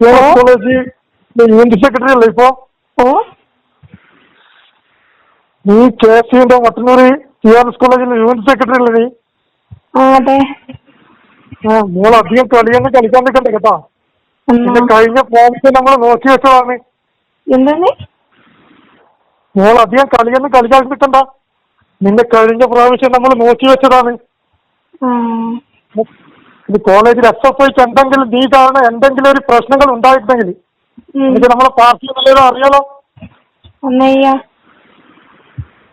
College unit secretary അല്ലേ ഇപ്പോ? നീ കെ എസ് യുന്റെ മട്ടന്നൂർ എസ് കോളേജിലെ യൂണിറ്റ് സെക്രട്ടറി അല്ലേ നീ? അതെ. ആ മോൾ അധികം കളിയൊന്നും കളിക്കാൻ നിൽക്കണ്ട കേട്ടോ. പിന്നെ കഴിഞ്ഞ പ്രാവശ്യം നമ്മൾ നോക്കി വെച്ചതാണ്. എന്താണ്? മോൾ അധികം കളിയൊന്നും കളിക്കാൻ നിൽക്കണ്ട നിന്നെ കഴിഞ്ഞ പ്രാവശ്യം നമ്മൾ നോക്കി വെച്ചതാണ്. ഇത് കോളേജിൽ എസ് എഫ് ഐക്ക് എന്തെങ്കിലും നീ കാരണം എന്തെങ്കിലും ഒരു പ്രശ്നങ്ങൾ ഉണ്ടായിട്ടുണ്ടെങ്കിൽ. ഇത് നമ്മളെ പാർട്ടി നല്ലതോ അറിയാലോ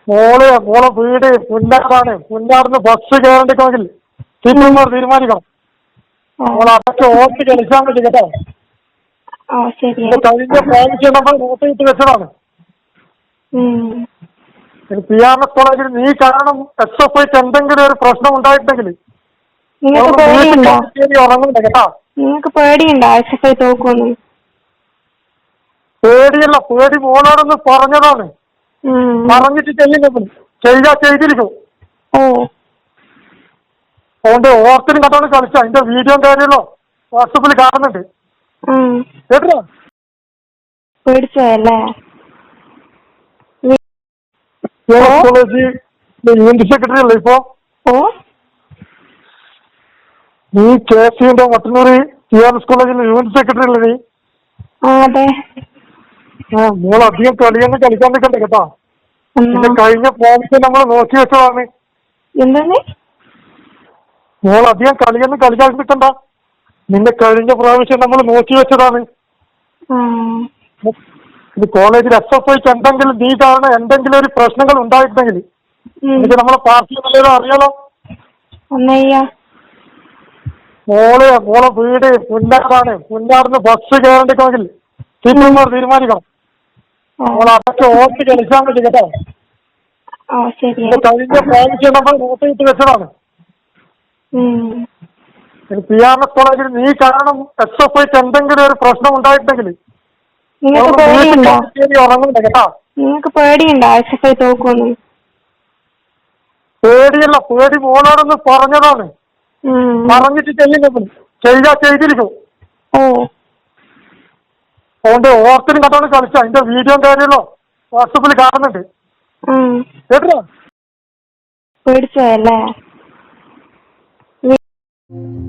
മോൾ മോളെ വീട് പുന്നാറാണ്. പുന്നാറിന് ബസ് കയറണ്ടെങ്കിൽ ടീച്ചർമാർ തീരുമാനിക്കണം. മോളെ അതൊക്കെ ഓർത്ത് കളിക്കാൻ പറ്റും കേട്ടോ. കഴിഞ്ഞ പ്രാവശ്യം നമ്മൾ നോട്ട് ഇട്ട് വെച്ചതാണ്. പി ആർ എസ് കോളേജിൽ നീ കാരണം എസ് എഫ് ഐക്ക് എന്തെങ്കിലും ഒരു പ്രശ്നം ഉണ്ടായിട്ടുണ്ടെങ്കിൽ നിങ്ങൾക്ക് പേടിയുണ്ടോ? കേട്ടോ. നിങ്ങൾക്ക് പേടിയുണ്ടോ ആശുപത്രി തോക്കൊന്നും പേടിയല്ല പേടി മോളോടൊന്ന് പറഞ്ഞതാണ്. പറഞ്ഞിട്ട് ചെയ്യുന്നത് ചെയ്താ ചെയ്തിരിക്കും ഓ. അതുകൊണ്ട് ഓർത്തിനും കണ്ടോണ്ട് കളിച്ച അതിന്റെ വീഡിയോ കാര്യമല്ലോ വാട്സപ്പിൽ കാണുന്നുണ്ട്. കേട്ടോ? പേടിച്ചതല്ലേ? സെക്രട്ടറി അല്ലേ ഇപ്പോ? ഓ. നീ കെ എസ് യുന്റെ മട്ടന്നൂർ ടി ആർ എസ് കോളേജിലെ യൂണിറ്റ് സെക്രട്ടറി അല്ലേ നീ? ആ അതെ. ആ മോൾ അധികം കളിയൊന്നും കളിക്കാൻ നിൽക്കണ്ട കേട്ടോ? പിന്നെ കഴിഞ്ഞ പ്രാവശ്യം നമ്മൾ നോക്കി വെച്ചതാണ്. എന്താണ്? മോൾ അധികം കളിയൊന്നും കളിക്കാൻ നിൽക്കണ്ട. നിന്റെ കഴിഞ്ഞ പ്രാവശ്യം നമ്മൾ നോക്കി വെച്ചതാണ്. ഇത് കോളേജിൽ എസ് എഫ് ഐക്ക് എന്തെങ്കിലും നീ കാരണം എന്തെങ്കിലും ഒരു പ്രശ്നങ്ങൾ ഉണ്ടായിട്ടുണ്ടെങ്കിൽ. നമ്മളെ പാർട്ടി നല്ലതോ അറിയാലോ മോൾ മോളെ വീട് പുന്നാറാണ്. പുന്നാറിന് ബസ് കയറണ്ടെങ്കിൽ ടീച്ചർമാർ തീരുമാനിക്കണം. മോളെ അതൊക്കെ ഓർത്ത് കളിക്കാൻ പറ്റും കേട്ടോ. കഴിഞ്ഞ പ്രാവശ്യം നമ്മൾ നോട്ട് ഇട്ട് വെച്ചതാണ്. പി ആർ എസ് കോളേജിൽ നീ കാരണം എസ് എഫ് ഐക്ക് എന്തെങ്കിലും ഒരു പ്രശ്നം ഉണ്ടായിട്ടുണ്ടെങ്കിൽ ഉറങ്ങണ്ട കേട്ടോ. നിങ്ങൾക്ക് പേടിയുണ്ടോ എസ് എഫ് ഐ തോക്കൊന്നും പേടിയല്ല പേടി മോളോടൊന്ന് പറഞ്ഞതാണ്. പറഞ്ഞിട്ട് ചെയ്യുന്നത് ചെയ്താ ചെയ്തിരിക്കും അതുകൊണ്ട് ഓർത്തിനും കണ്ടോണ്ട് കളിച്ച. അതിന്റെ വീഡിയോ കാര്യമല്ലോ വാട്സപ്പിൽ കാണുന്നുണ്ട്. കേട്ടോ പേടിച്ചോ പേടിച്ചതല്ലേ?